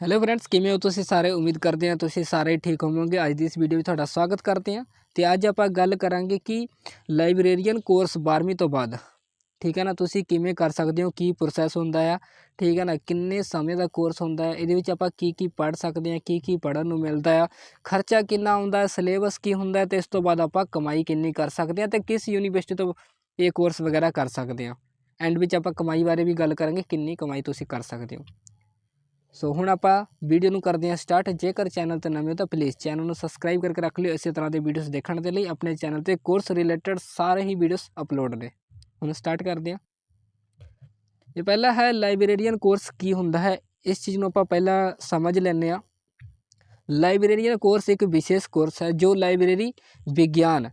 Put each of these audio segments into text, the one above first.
Hello friends ਕਿਵੇਂ ਹੋ ਤੁਸੀਂ ਸਾਰੇ? ਉਮੀਦ ਕਰਦੇ ਹਾਂ ਤੁਸੀਂ ਸਾਰੇ ਠੀਕ ਹੋਵੋਗੇ। ਅੱਜ ਦੀ ਇਸ ਵੀਡੀਓ ਵਿੱਚ ਤੁਹਾਡਾ ਸਵਾਗਤ ਕਰਦੇ ਹਾਂ। ਤੇ ਅੱਜ ਆਪਾਂ ਗੱਲ ਕਰਾਂਗੇ ਕਿ ਲਾਇਬ੍ਰੇਰੀਅਨ ਕੋਰਸ 12ਵੀਂ ਤੋਂ ਬਾਅਦ। ਠੀਕ ਹੈ ਨਾ? ਤੁਸੀਂ ਕਿਵੇਂ ਕਰ ਸਕਦੇ ਹੋ? ਕੀ ਪ੍ਰੋਸੈਸ ਹੁੰਦਾ ਆ? ਠੀਕ ਹੈ ਨਾ? ਕਿੰਨੇ ਸਮੇਂ ਦਾ ਕੋਰਸ ਹੁੰਦਾ ਹੈ ਇਹਦੇ ਵਿੱਚ ਆਪਾਂ ਕੀ ਕੀ ਪੜ੍ਹ ਸਕਦੇ ਹਾਂ? ਕੀ ਕੀ ਪੜ੍ਹਨ ਨੂੰ ਮਿਲਦਾ ਆ? ਖਰਚਾ ਕਿੰਨਾ ਹੁੰਦਾ ਹੈ ਸਿਲੇਬਸ ਕੀ ਹੁੰਦਾ ਹੈ ਤੇ ਇਸ ਤੋਂ ਬਾਅਦ ਆਪਾਂ ਕਮਾਈ ਕਿੰਨੀ ਕਰ ਸਕਦੇ ਹਾਂ? ਤੇ ਕਿਸ ਯੂਨੀਵਰਸਿਟੀ ਤੋਂ ਇਹ ਕੋਰਸ ਵਗੈਰਾ ਕਰ ਸਕਦੇ ਹਾਂ? ਐਂਡ ਵਿੱਚ ਆਪਾਂ ਕਮਾਈ ਬਾਰੇ ਵੀ ਗੱਲ ਕਰਾਂਗੇ। ਕਿੰਨੀ ਕਮਾਈ ਤੁਸੀਂ ਕਰ ਸਕਦੇ ਹੋ? ਸੋ ਹੁਣ ਆਪਾਂ ਵੀਡੀਓ ਨੂੰ ਕਰਦੇ ਹਾਂ ਸਟਾਰਟ ਜੇਕਰ ਚੈਨਲ ਤੇ ਨਵੇਂ ਹੋ ਤਾਂ ਪਲੀਜ਼ ਚੈਨਲ ਨੂੰ ਸਬਸਕ੍ਰਾਈਬ ਕਰਕੇ ਰੱਖ ਲਿਓ। ਇਸੇ ਤਰ੍ਹਾਂ ਦੇ ਵੀਡੀਓਜ਼ ਦੇਖਣ ਦੇ ਲਈ ਆਪਣੇ ਚੈਨਲ ਤੇ ਕੋਰਸ ਰਿਲੇਟਡ ਸਾਰੇ ਹੀ ਵੀਡੀਓਜ਼ ਅਪਲੋਡ ਨੇ। ਹੁਣ ਸਟਾਰਟ ਕਰਦੇ ਹਾਂ। ਇਹ ਪਹਿਲਾ ਹੈ ਲਾਇਬ੍ਰੇਰੀਅਨ ਕੋਰਸ ਕੀ ਹੁੰਦਾ ਹੈ? ਇਸ ਚੀਜ਼ ਨੂੰ ਆਪਾਂ ਪਹਿਲਾਂ ਸਮਝ ਲੈਂਦੇ ਹਾਂ। ਲਾਇਬ੍ਰੇਰੀਅਨ ਕੋਰਸ ਇੱਕ ਵਿਸ਼ੇਸ਼ ਕੋਰਸ ਹੈ ਜੋ ਲਾਇਬ੍ਰੇਰੀ ਵਿਗਿਆਨ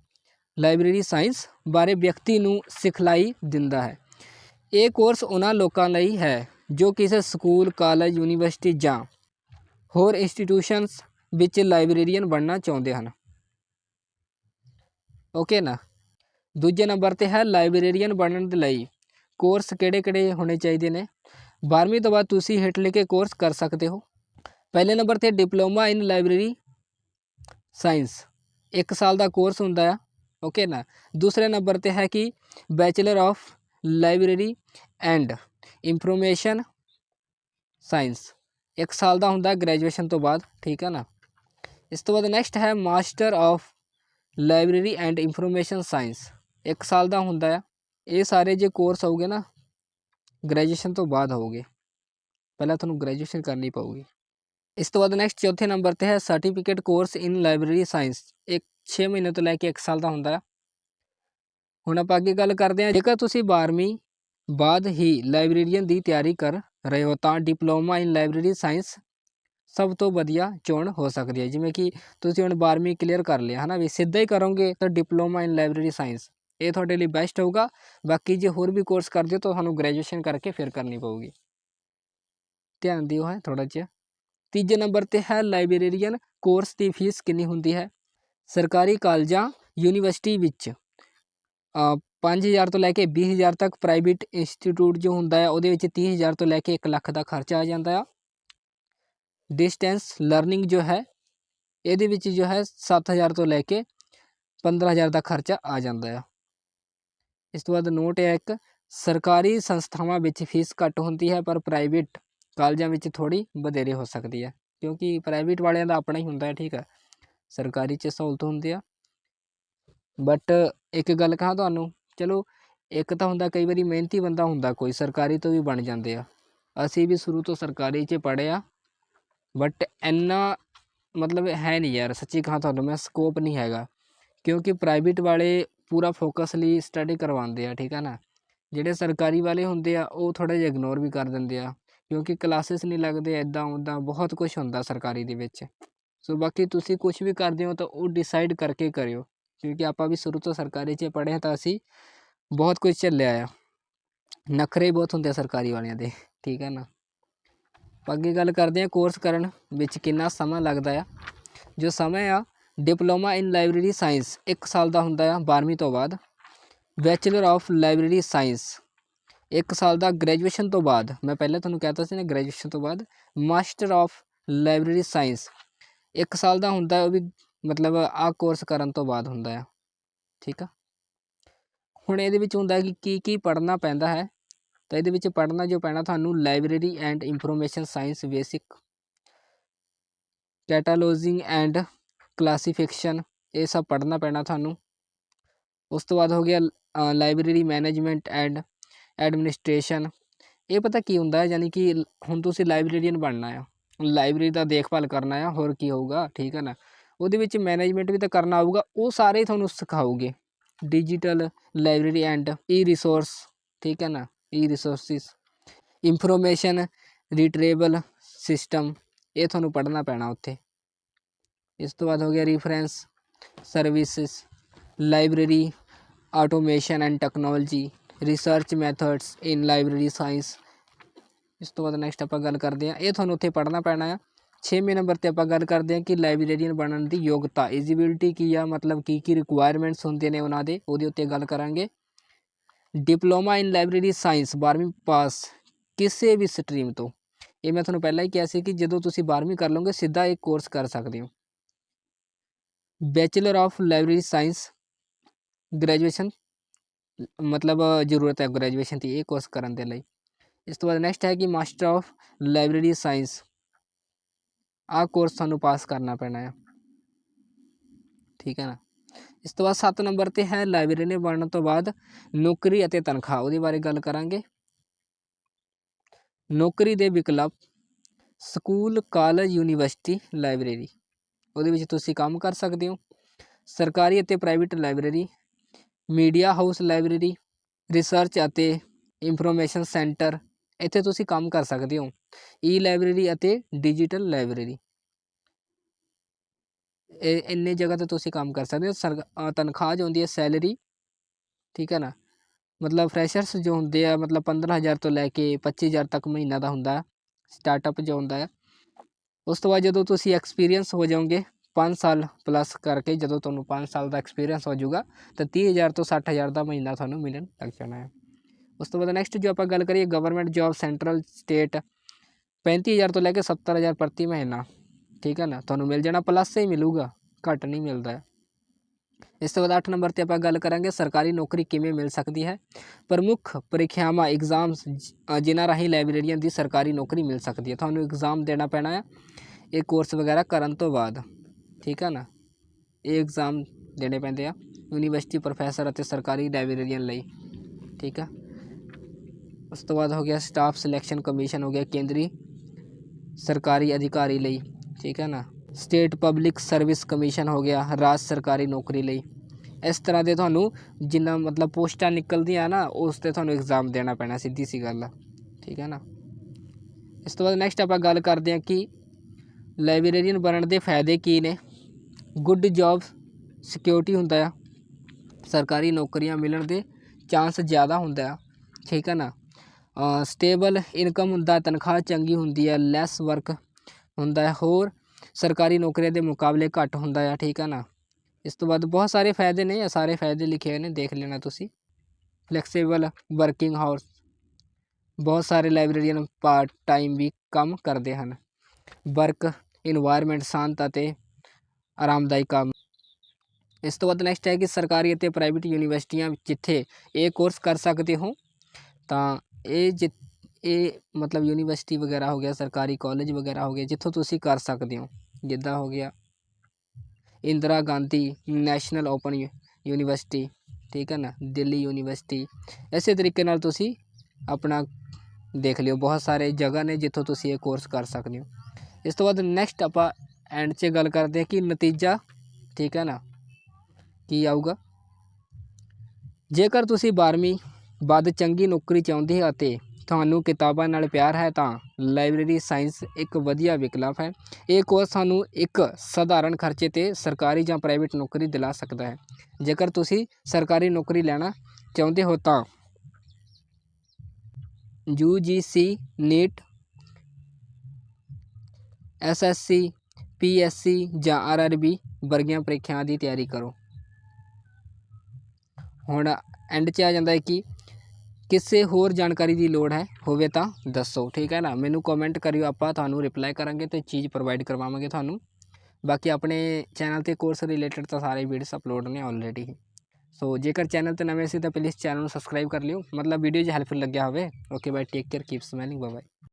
ਲਾਇਬ੍ਰੇਰੀ ਸਾਇੰਸ ਬਾਰੇ ਵਿਅਕਤੀ ਨੂੰ ਸਿਖਲਾਈ ਦਿੰਦਾ ਹੈ। ਇਹ ਕੋਰਸ ਉਹਨਾਂ ਲੋਕਾਂ ਲਈ ਹੈ। ਜੋ ਕਿਸੇ ਸਕੂਲ, ਕਾਲਜ, ਯੂਨੀਵਰਸਿਟੀ ਜਾਂ ਹੋਰ ਇੰਸਟੀਟਿਊਸ਼ਨਸ ਵਿੱਚ ਲਾਇਬ੍ਰੇਰੀਅਨ ਬਣਨਾ ਚਾਹੁੰਦੇ ਹਨ। ਓਕੇ ਨਾ? ਦੂਜੇ ਨੰਬਰ ਤੇ ਹੈ ਲਾਇਬ੍ਰੇਰੀਅਨ ਬਣਨ ਦੇ ਲਈ ਕੋਰਸ ਕਿਹੜੇ-ਕਿਹੜੇ ਹੋਣੇ ਚਾਹੀਦੇ ਨੇ? 12ਵੀਂ ਤੋਂ ਬਾਅਦ ਤੁਸੀਂ ਹੇਠ ਲਿਖੇ ਕੋਰਸ ਕਰ ਸਕਦੇ ਹੋ। ਪਹਿਲੇ ਨੰਬਰ ਤੇ ਡਿਪਲੋਮਾ ਇਨ ਲਾਇਬ੍ਰੇਰੀ ਸਾਇੰਸ। 1 ਸਾਲ ਦਾ ਕੋਰਸ ਹੁੰਦਾ ਆ। ਓਕੇ ਨਾ? ਦੂਸਰੇ ਨੰਬਰ ਤੇ ਹੈ ਕਿ bachelor of library and information science. ਇੱਕ ਸਾਲ ਦਾ ਹੁੰਦਾ ਗ੍ਰੈਜੂਏਸ਼ਨ ਤੋਂ ਬਾਅਦ, ਠੀਕ ਹੈ ਨਾ? ਇਸ ਤੋਂ ਬਾਅਦ ਨੈਕਸਟ ਹੈ master of library and information science. ਇੱਕ ਸਾਲ ਦਾ ਹੁੰਦਾ ਆ। ਇਹ ਸਾਰੇ ਜੇ ਕੋਰਸ ਹੋਊਗੇ ਨਾ, ਗ੍ਰੈਜੂਏਸ਼ਨ ਤੋਂ ਬਾਅਦ ਹੋਊਗੇ ਪਹਿਲਾਂ ਤੁਹਾਨੂੰ ਗ੍ਰੈਜੂਏਸ਼ਨ ਕਰਨੀ ਪਊਗੀ। ਇਸ ਤੋਂ ਬਾਅਦ ਨੈਕਸਟ ਚੌਥੇ ਨੰਬਰ ਤੇ ਹੈ certificate course in library science ਇੱਕ 6 ਮਹੀਨੇ ਤੋਂ ਲੈ ਕੇ 1 ਸਾਲ ਦਾ ਹੁੰਦਾ ਆ। ਹੁਣ ਆਪਾਂ ਅੱਗੇ ਗੱਲ ਕਰਦੇ ਹਾਂ। ਜੇਕਰ ਤੁਸੀਂ 12ਵੀਂ ਬਾਅਦ ਹੀ ਲਾਇਬ੍ਰੇਰੀਅਨ ਦੀ ਤਿਆਰੀ ਕਰ ਰਹੇ ਹੋ ਤਾਂ ਡਿਪਲੋਮਾ ਇਨ ਲਾਇਬ੍ਰੇਰੀ ਸਾਇੰਸ ਸਭ ਤੋਂ ਵਧੀਆ ਚੋਣ ਹੋ ਸਕਦੀ ਹੈ। ਜਿਵੇਂ ਕਿ ਤੁਸੀਂ ਹੁਣ 12ਵੀਂ ਕਲੀਅਰ ਕਰ ਲਿਆ, ਹਨਾ ਵੀ ਸਿੱਧਾ ਹੀ ਕਰੋਗੇ ਤਾਂ ਡਿਪਲੋਮਾ ਇਨ ਲਾਇਬ੍ਰੇਰੀ ਸਾਇੰਸ। ਇਹ ਤੁਹਾਡੇ ਲਈ ਬੈਸਟ ਹੋਊਗਾ। ਬਾਕੀ ਜੇ ਹੋਰ ਵੀ ਕੋਰਸ ਕਰਦੇ ਹੋ ਤਾਂ ਤੁਹਾਨੂੰ ਗ੍ਰੈਜੂਏਸ਼ਨ ਕਰਕੇ ਫਿਰ ਕਰਨੀ ਪਊਗੀ। ਧਿਆਨ ਦਿਓ ਹੈ ਥੋੜਾ ਜਿਹਾ। ਤੀਜੇ ਨੰਬਰ ਤੇ ਹੈ ਲਾਇਬ੍ਰੇਰੀਅਨ। ਕੋਰਸ ਦੀ ਫੀਸ ਕਿੰਨੀ ਹੁੰਦੀ ਹੈ? ਸਰਕਾਰੀ ਕਾਲਜਾਂ, ਯੂਨੀਵਰਸਿਟੀ ਵਿੱਚ। 5000 ਤੋਂ ਲੈ ਕੇ 20000 ਤੱਕ ਪ੍ਰਾਈਵੇਟ ਇੰਸਟੀਚਿਊਟ ਜੋ ਹੁੰਦਾ ਹੈ, ਉਹਦੇ ਵਿੱਚ 30000 ਤੋਂ ਲੈ ਕੇ 1 ਲੱਖ ਦਾ ਖਰਚਾ ਆ ਜਾਂਦਾ ਆ। ਡਿਸਟੈਂਸ ਲਰਨਿੰਗ ਜੋ ਹੈ, ਇਹਦੇ ਵਿੱਚ ਜੋ ਹੈ 7000 ਤੋਂ ਲੈ ਕੇ 15000 ਦਾ ਖਰਚਾ ਆ ਜਾਂਦਾ ਆ। ਇਸ ਤੋਂ ਬਾਅਦ ਨੋਟ ਹੈ ਇੱਕ, ਸਰਕਾਰੀ ਸੰਸਥਾਵਾਂ ਵਿੱਚ ਫੀਸ ਘੱਟ ਹੁੰਦੀ ਹੈ, ਪਰ ਪ੍ਰਾਈਵੇਟ ਕਾਲਜਾਂ ਵਿੱਚ ਥੋੜੀ ਵਧੇਰੇ ਹੋ ਸਕਦੀ ਹੈ, ਕਿਉਂਕਿ ਪ੍ਰਾਈਵੇਟ ਵਾਲਿਆਂ ਦਾ ਆਪਣਾ ਹੀ ਹੁੰਦਾ ਹੈ, ਠੀਕ ਹੈ। ਸਰਕਾਰੀ 'ਚ ਸਹੂਲਤ ਹੁੰਦੀ ਆ। ਬਟ ਇੱਕ ਗੱਲ ਕਹਾਂ ਤੁਹਾਨੂੰ ਚਲੋ, ਇੱਕ ਤਾਂ ਹੁੰਦਾ ਕਈ ਵਾਰੀ ਮਿਹਨਤੀ ਬੰਦਾ ਹੁੰਦਾ ਕੋਈ, ਸਰਕਾਰੀ ਤੋਂ ਵੀ ਬਣ ਜਾਂਦੇ ਆ। ਅਸੀਂ ਵੀ ਸ਼ੁਰੂ ਤੋਂ ਸਰਕਾਰੀ 'ਚ ਪੜ੍ਹੇ ਆ ਬਟ ਇੰਨਾ ਮਤਲਬ ਹੈ ਨਹੀਂ ਯਾਰ, ਸੱਚੀ ਕਹਾਂ ਤੁਹਾਨੂੰ ਮੈਂ ਸਕੋਪ ਨਹੀਂ ਹੈਗਾ। ਕਿਉਂਕਿ ਪ੍ਰਾਈਵੇਟ ਵਾਲੇ ਪੂਰਾ ਫੋਕਸ ਲਈ ਸਟੱਡੀ ਕਰਵਾਉਂਦੇ ਆ, ਠੀਕ ਆ ਨਾ? ਜਿਹੜੇ ਸਰਕਾਰੀ ਵਾਲੇ ਹੁੰਦੇ ਆ, ਉਹ ਥੋੜਾ ਜਿਹਾ ਇਗਨੋਰ ਵੀ ਕਰ ਦਿੰਦੇ ਆ, ਕਿਉਂਕਿ ਕਲਾਸਿਸ ਨਹੀਂ ਲੱਗਦੇ ਐਦਾਂ ਉੱਦਾਂ ਬਹੁਤ ਕੁਝ ਹੁੰਦਾ ਸਰਕਾਰੀ ਦੇ ਵਿੱਚ। ਸੋ ਬਾਕੀ ਤੁਸੀਂ ਕੁਝ ਵੀ ਕਰਦੇ ਹੋ ਤਾਂ ਉਹ ਡਿਸਾਈਡ ਕਰਕੇ ਕਰਿਓ। ਕਿਉਂਕਿ ਆਪਾਂ ਵੀ ਸ਼ੁਰੂ ਤੋਂ ਸਰਕਾਰੀ 'ਚ ਪੜ੍ਹੇ ਹਾਂ ਤਾਂ ਅਸੀਂ ਬਹੁਤ ਕੁਝ ਝੱਲਿਆ ਆ ਨਖਰੇ ਬਹੁਤ ਹੁੰਦੇ ਆ ਸਰਕਾਰੀ ਵਾਲਿਆਂ ਦੇ ਠੀਕ ਹੈ ਨਾ ਅੱਗੇ ਗੱਲ ਕਰਦੇ ਹਾਂ ਕੋਰਸ ਕਰਨ ਵਿੱਚ ਕਿੰਨਾ ਸਮਾਂ ਲੱਗਦਾ ਆ ਜੋ ਸਮਾਂ ਆ ਡਿਪਲੋਮਾ ਇਨ ਲਾਇਬ੍ਰੇਰੀ ਸਾਇੰਸ 1 ਸਾਲ ਦਾ ਹੁੰਦਾ ਆ 12ਵੀਂ ਤੋਂ ਬਾਅਦ ਬੈਚਲਰ ਆਫ ਲਾਇਬ੍ਰੇਰੀ ਸਾਇੰਸ 1 ਸਾਲ ਦਾ ਗ੍ਰੈਜੂਏਸ਼ਨ ਤੋਂ ਬਾਅਦ ਮੈਂ ਪਹਿਲਾਂ ਤੁਹਾਨੂੰ ਕਹਿਤਾ ਸੀ ਨਾ ਗ੍ਰੈਜੂਏਸ਼ਨ ਤੋਂ ਬਾਅਦ ਮਾਸਟਰ ਆਫ ਲਾਇਬ੍ਰੇਰੀ ਸਾਇੰਸ 1 ਸਾਲ ਦਾ ਹੁੰਦਾ ਉਹ ਵੀ ਮਤਲਬ ਆਹ ਕੋਰਸ ਕਰਨ ਤੋਂ ਬਾਅਦ ਹੁੰਦਾ ਆ। ਠੀਕ ਆ? ਹੁਣ ਇਹਦੇ ਵਿੱਚ ਹੁੰਦਾ ਕਿ ਕੀ ਕੀ ਪੜ੍ਹਨਾ ਪੈਂਦਾ ਹੈ। ਤਾਂ ਇਹਦੇ ਵਿੱਚ ਪੜ੍ਹਨਾ ਜੋ ਪੈਣਾ ਤੁਹਾਨੂੰ library and information science basic cataloguing and classification ਇਹ ਸਭ ਪੜ੍ਹਨਾ ਪੈਣਾ ਤੁਹਾਨੂੰ। ਉਸ ਤੋਂ ਬਾਅਦ ਹੋ ਗਿਆ ਲਾਇਬ੍ਰੇਰੀ ਮੈਨੇਜਮੈਂਟ ਐਂਡ ਐਡਮਿਨਿਸਟ੍ਰੇਸ਼ਨ ਇਹ ਪਤਾ ਕੀ ਹੁੰਦਾ ਹੈ, ਯਾਨੀ ਕਿ ਹੁਣ ਤੁਸੀਂ ਲਾਇਬ੍ਰੇਰੀਅਨ ਬਣਨਾ ਆ। ਲਾਇਬ੍ਰੇਰੀ ਦਾ ਦੇਖਭਾਲ ਕਰਨਾ ਆ, ਹੋਰ ਕੀ ਹੋਊਗਾ, ਠੀਕ ਹੈ ਨਾ? ਉਹਦੇ ਵਿੱਚ ਮੈਨੇਜਮੈਂਟ ਵੀ ਤਾਂ ਕਰਨਾ ਆਊਗਾ, ਉਹ ਸਾਰੇ ਤੁਹਾਨੂੰ ਸਿਖਾਉਗੇ digital library and e resource ਠੀਕ ਹੈ ਨਾ? E resources information retrieval system ਇਹ ਤੁਹਾਨੂੰ ਪੜ੍ਹਨਾ ਪੈਣਾ ਉੱਥੇ। ਇਸ ਤੋਂ ਬਾਅਦ ਹੋ ਗਿਆ reference services library automation and technology research methods in library science ਇਸ ਤੋਂ ਬਾਅਦ ਨੈਕਸਟ ਆਪਾਂ ਗੱਲ ਕਰਦੇ ਹਾਂ, ਇਹ ਤੁਹਾਨੂੰ ਉੱਥੇ ਪੜ੍ਹਨਾ ਪੈਣਾ ਆ। ਛੇਵੇਂ ਨੰਬਰ ਤੇ ਆਪਾਂ ਗੱਲ ਕਰਦੇ ਹਾਂ ਕਿ ਲਾਇਬ੍ਰੇਰੀਅਨ ਬਣਨ ਦੀ ਯੋਗਤਾ ਐਲੀਜੀਬਿਲਟੀ ਕੀ ਆ, ਮਤਲਬ ਕੀ ਕੀ ਰਿਕੁਆਇਰਮੈਂਟਸ ਹੁੰਦੇ ਨੇ ਉਹਨਾਂ ਦੇ, ਉਹਦੇ ਉੱਤੇ ਗੱਲ ਕਰਾਂਗੇ। ਡਿਪਲੋਮਾ ਇਨ ਲਾਇਬ੍ਰੇਰੀ ਸਾਇੰਸ 12ਵੀਂ ਪਾਸ ਕਿਸੇ ਵੀ ਸਟਰੀਮ ਤੋਂ। ਇਹ ਮੈਂ ਤੁਹਾਨੂੰ ਪਹਿਲਾਂ ਹੀ ਕਿਹਾ ਸੀ ਕਿ ਜਦੋਂ ਤੁਸੀਂ 12ਵੀਂ ਕਰ ਲਓਗੇ, ਸਿੱਧਾ ਇਹ ਕੋਰਸ ਕਰ ਸਕਦੇ ਹੋ। Bachelor of library science graduation ਮਤਲਬ ਜ਼ਰੂਰਤ ਹੈ ਗ੍ਰੈਜੂਏਸ਼ਨ ਦੀ, ਇਹ ਕੋਰਸ ਕਰਨ ਦੇ ਲਈ। ਇਸ ਤੋਂ ਬਾਅਦ ਨੈਕਸਟ ਹੈ ਕਿ ਮਾਸਟਰ ਆਫ ਲਾਇਬ੍ਰੇਰੀ ਸਾਇੰਸ ਆਹ ਕੋਰਸ ਤੁਹਾਨੂੰ ਪਾਸ ਕਰਨਾ ਪੈਣਾ ਹੈ ਠੀਕ ਹੈ ਨਾ? ਇਸ ਤੋਂ ਬਾਅਦ 7 ਨੰਬਰ ਤੇ ਹੈ ਲਾਇਬ੍ਰੇਰੀ ਬਣਨ ਤੋਂ ਬਾਅਦ ਨੌਕਰੀ ਅਤੇ ਤਨਖਾਹ। ਉਹਦੇ ਬਾਰੇ ਗੱਲ ਕਰਾਂਗੇ। ਨੌਕਰੀ ਦੇ ਵਿਕਲਪ, ਸਕੂਲ, ਕਾਲਜ, ਯੂਨੀਵਰਸਿਟੀ ਲਾਇਬ੍ਰੇਰੀ ਉਹਦੇ ਵਿੱਚ ਤੁਸੀਂ ਕੰਮ ਕਰ ਸਕਦੇ ਹੋ। ਸਰਕਾਰੀ ਅਤੇ private library media house library research ਅਤੇ ਇਨਫੋਰਮੇਸ਼ਨ ਸੈਂਟਰ ਇੱਥੇ ਤੁਸੀਂ ਕੰਮ ਕਰ ਸਕਦੇ ਹੋ ਈ ਲਾਇਬ੍ਰੇਰੀ ਅਤੇ ਡਿਜੀਟਲ ਲਾਇਬ੍ਰੇਰੀ ਇਹ ਇੰਨੇ ਜਗ੍ਹਾ ਤੇ ਤੁਸੀਂ ਕੰਮ ਕਰ ਸਕਦੇ ਹੋ ਸਰਗ ਤਨਖਾਹ ਜੋ ਹੁੰਦੀ ਹੈ ਸੈਲਰੀ ਠੀਕ ਹੈ ਨਾ? ਮਤਲਬ ਫਰੈਸ਼ਰਸ ਜੋ ਹੁੰਦੇ ਆ, ਮਤਲਬ 15000 ਤੋਂ ਲੈ ਕੇ 25000 ਤੱਕ ਮਹੀਨਾ ਦਾ ਹੁੰਦਾ ਸਟਾਰਟਅਪ ਜੋ ਹੁੰਦਾ ਹੈ ਉਸ ਤੋਂ ਬਾਅਦ ਜਦੋਂ ਤੁਸੀਂ ਐਕਸਪੀਰੀਅੰਸ ਹੋ ਜਾਓਗੇ 5 ਸਾਲ ਪਲੱਸ ਕਰਕੇ ਜਦੋਂ ਤੁਹਾਨੂੰ 5 ਸਾਲ ਦਾ ਐਕਸਪੀਰੀਅੰਸ ਹੋ ਜਾਊਗਾ, ਤਾਂ 30000 ਤੋਂ 60000 ਦਾ ਮਹੀਨਾ ਤੁਹਾਨੂੰ ਮਿਲਣ ਲੱਗ ਜਾਣਾ ਹੈ ਉਸ ਤੋਂ ਬਾਅਦ ਨੈਕਸਟ ਜੋ ਆਪਾਂ ਗੱਲ ਕਰੀਏ ਗਵਰਨਮੈਂਟ ਜੌਬ ਸੈਂਟਰਲ ਸਟੇਟ 35000 ਤੋਂ ਲੈ ਕੇ 70000 ਪ੍ਰਤੀ ਮਹੀਨਾ, ਠੀਕ ਹੈ ਨਾ? ਤੁਹਾਨੂੰ ਮਿਲ ਜਾਣਾ ਪਲੱਸ ਹੀ ਮਿਲੂਗਾ, ਘੱਟ ਨਹੀਂ ਮਿਲਦਾ। ਇਸ ਤੋਂ ਬਾਅਦ 8 ਨੰਬਰ ਤੇ ਆਪਾਂ ਗੱਲ ਕਰਾਂਗੇ ਸਰਕਾਰੀ ਨੌਕਰੀ ਕਿਵੇਂ ਮਿਲ ਸਕਦੀ ਹੈ। ਪ੍ਰਮੁੱਖ ਪ੍ਰੀਖਿਆਵਾਂ ਐਗਜ਼ਾਮਸ ਜਿਨ੍ਹਾਂ ਰਾਹੀਂ ਲਾਇਬ੍ਰੇਰੀਅਨ ਦੀ ਸਰਕਾਰੀ ਨੌਕਰੀ ਮਿਲ ਸਕਦੀ ਹੈ। ਤੁਹਾਨੂੰ ਐਗਜ਼ਾਮ ਦੇਣਾ ਪੈਣਾ ਹੈ ਇਹ ਕੋਰਸ ਵਗੈਰਾ ਕਰਨ ਤੋਂ ਬਾਅਦ, ਠੀਕ ਹੈ ਨਾ? ਇਹ ਐਗਜ਼ਾਮ ਦੇਣੇ ਪੈਂਦੇ ਆ। ਯੂਨੀਵਰਸਿਟੀ ਪ੍ਰੋਫੈਸਰ ਅਤੇ ਸਰਕਾਰੀ ਲਾਇਬ੍ਰੇਰੀਅਨ ਲਈ, ਠੀਕ ਹੈ ਉਸ ਤੋਂ ਬਾਅਦ ਹੋ ਗਿਆ ਸਟਾਫ ਸਿਲੈਕਸ਼ਨ ਕਮਿਸ਼ਨ ਹੋ ਗਿਆ ਕੇਂਦਰੀ ਸਰਕਾਰੀ ਅਧਿਕਾਰੀ ਲਈ, ਠੀਕ ਹੈ ਨਾ? ਸਟੇਟ ਪਬਲਿਕ ਸਰਵਿਸ ਕਮਿਸ਼ਨ ਹੋ ਗਿਆ, ਰਾਜ ਸਰਕਾਰੀ ਨੌਕਰੀ ਲਈ। ਇਸ ਤਰ੍ਹਾਂ ਦੇ ਤੁਹਾਨੂੰ ਜਿੰਨਾ ਮਤਲਬ ਪੋਸਟਾਂ ਨਿਕਲਦੀਆਂ ਨਾ, ਉਸ ਤੇ ਤੁਹਾਨੂੰ ਐਗਜ਼ਾਮ ਦੇਣਾ ਪੈਣਾ, ਸਿੱਧੀ ਸੀ ਗੱਲ ਆ ਠੀਕ ਹੈ ਨਾ? ਇਸ ਤੋਂ ਬਾਅਦ ਨੈਕਸਟ ਆਪਾਂ ਗੱਲ ਕਰਦੇ ਹਾਂ ਕਿ ਲਾਇਬ੍ਰੇਰੀਅਨ ਬਣਨ ਦੇ ਫਾਇਦੇ ਕੀ ਨੇ। ਗੁੱਡ ਜੌਬ ਸਿਕਿਉਰਿਟੀ ਹੁੰਦਾ ਆ। ਸਰਕਾਰੀ ਨੌਕਰੀਆਂ ਮਿਲਣ ਦੇ ਚਾਂਸ ਜ਼ਿਆਦਾ ਹੁੰਦਾ ਆ, ਠੀਕ ਹੈ ਨਾ? ਸਟੇਬਲ ਇਨਕਮ ਹੁੰਦਾ ਤਨਖਾਹ ਚੰਗੀ ਹੁੰਦੀ ਹੈ ਲੈਸ ਵਰਕ ਹੁੰਦਾ ਹੈ, ਹੋਰ ਸਰਕਾਰੀ ਨੌਕਰੀਆਂ ਦੇ ਮੁਕਾਬਲੇ ਘੱਟ ਹੁੰਦਾ ਆ ਠੀਕ ਹੈ ਨਾ? ਇਸ ਤੋਂ ਬਾਅਦ ਬਹੁਤ ਸਾਰੇ ਫਾਇਦੇ ਨੇ, ਇਹ ਸਾਰੇ ਫਾਇਦੇ ਲਿਖੇ ਹੋਏ ਨੇ, ਦੇਖ ਲੈਣਾ ਤੁਸੀਂ। ਫਲੈਕਸੀਬਲ ਵਰਕਿੰਗ ਹਾਊਸ ਬਹੁਤ ਸਾਰੇ ਲਾਇਬ੍ਰੇਰੀਅਨ ਪਾਰਟ ਟਾਈਮ ਵੀ ਕੰਮ ਕਰਦੇ ਹਨ। ਵਰਕ ਇਨਵਾਇਰਨਮੈਂਟ ਸ਼ਾਂਤ ਅਤੇ ਆਰਾਮਦਾਇਕ ਕੰਮ। ਇਸ ਤੋਂ ਬਾਅਦ ਨੈਕਸਟ ਹੈ ਕਿ ਸਰਕਾਰੀ ਅਤੇ ਪ੍ਰਾਈਵੇਟ ਯੂਨੀਵਰਸਿਟੀਆਂ ਜਿੱਥੇ ਇਹ ਕੋਰਸ ਕਰ ਸਕਦੇ ਹੋ, ਤਾਂ ਇਹ ਜਿ ਇਹ ਮਤਲਬ ਯੂਨੀਵਰਸਿਟੀ ਵਗੈਰਾ ਹੋ ਗਿਆ, ਸਰਕਾਰੀ ਕਾਲਜ ਵਗੈਰਾ ਹੋ ਗਿਆ ਜਿੱਥੋਂ ਤੁਸੀਂ ਕਰ ਸਕਦੇ ਹੋ, ਜਿੱਦਾਂ ਹੋ ਗਿਆ Indira Gandhi national open university, ਠੀਕ ਹੈ ਨਾ, ਦਿੱਲੀ ਯੂਨੀਵਰਸਿਟੀ। ਇਸੇ ਤਰੀਕੇ ਨਾਲ ਤੁਸੀਂ ਆਪਣਾ ਦੇਖ ਲਿਓ, ਬਹੁਤ ਸਾਰੇ ਜਗ੍ਹਾ ਨੇ ਜਿੱਥੋਂ ਤੁਸੀਂ ਇਹ ਕੋਰਸ ਕਰ ਸਕਦੇ ਹੋ। ਇਸ ਤੋਂ ਬਾਅਦ ਨੈਕਸਟ ਆਪਾਂ ਐਂਡ 'ਚ ਗੱਲ ਕਰਦੇ ਹਾਂ ਕਿ ਨਤੀਜਾ, ਠੀਕ ਹੈ ਨਾ, ਕੀ ਆਊਗਾ? ਜੇਕਰ ਤੁਸੀਂ 12ਵੀਂ ਵੱਧ ਚੰਗੀ ਨੌਕਰੀ ਚਾਹੁੰਦੇ ਹੋ ਅਤੇ ਤੁਹਾਨੂੰ ਕਿਤਾਬਾਂ ਨਾਲ ਪਿਆਰ ਹੈ ਤਾਂ ਲਾਇਬ੍ਰੇਰੀ ਸਾਇੰਸ ਇੱਕ ਵਧੀਆ ਵਿਕਲਪ ਹੈ। ਇਹ ਕੋਰਸ ਤੁਹਾਨੂੰ ਇੱਕ ਸਧਾਰਨ ਖਰਚੇ ਤੇ ਸਰਕਾਰੀ ਜਾਂ ਪ੍ਰਾਈਵੇਟ ਨੌਕਰੀ ਦਿਲਾ ਸਕਦਾ ਹੈ। ਜੇਕਰ ਤੁਸੀਂ ਸਰਕਾਰੀ ਨੌਕਰੀ ਲੈਣਾ ਚਾਹੁੰਦੇ ਹੋ ਤਾਂ U G C, NEET SSC ਸੀ ਜਾਂ ਆਰ ਆਰ ਬੀ ਵਰਗੀਆਂ ਪ੍ਰੀਖਿਆਵਾਂ ਦੀ ਤਿਆਰੀ ਕਰੋ। ਹੁਣ ਐਂਡ 'ਚ ਆ ਜਾਂਦਾ ਹੈ ਕਿ ਕਿਸੇ ਹੋਰ ਜਾਣਕਾਰੀ ਦੀ ਲੋੜ ਹੈ, ਹੋਵੇ ਤਾਂ ਦੱਸੋ, ਠੀਕ ਹੈ ਨਾ? ਮੈਨੂੰ ਕਮੈਂਟ ਕਰਿਓ ਆਪਾਂ, ਤੁਹਾਨੂੰ ਰਿਪਲਾਈ ਕਰਾਂਗੇ ਤੇ ਚੀਜ਼ ਪ੍ਰੋਵਾਈਡ ਕਰਵਾਵਾਂਗੇ ਤੁਹਾਨੂੰ। ਬਾਕੀ ਆਪਣੇ ਚੈਨਲ ਤੇ ਕੋਰਸ ਰਿਲੇਟਡ ਤਾਂ ਸਾਰੇ ਵੀਡੀਓਸ ਅਪਲੋਡ ਨੇ ਆਲਰੇਡੀ ਸੋ ਜੇਕਰ ਚੈਨਲ ਤੇ ਨਵੇਂ ਸੀ ਤਾਂ ਪਲੀਜ਼ ਚੈਨਲ ਨੂੰ ਸਬਸਕ੍ਰਾਈਬ ਕਰ ਲਿਓ। ਮਤਲਬ ਵੀਡੀਓ ਜੇ ਹੈਲਪਫੁਲ ਲੱਗਿਆ ਹੋਵੇ। Okay bye take care keep smiling bye bye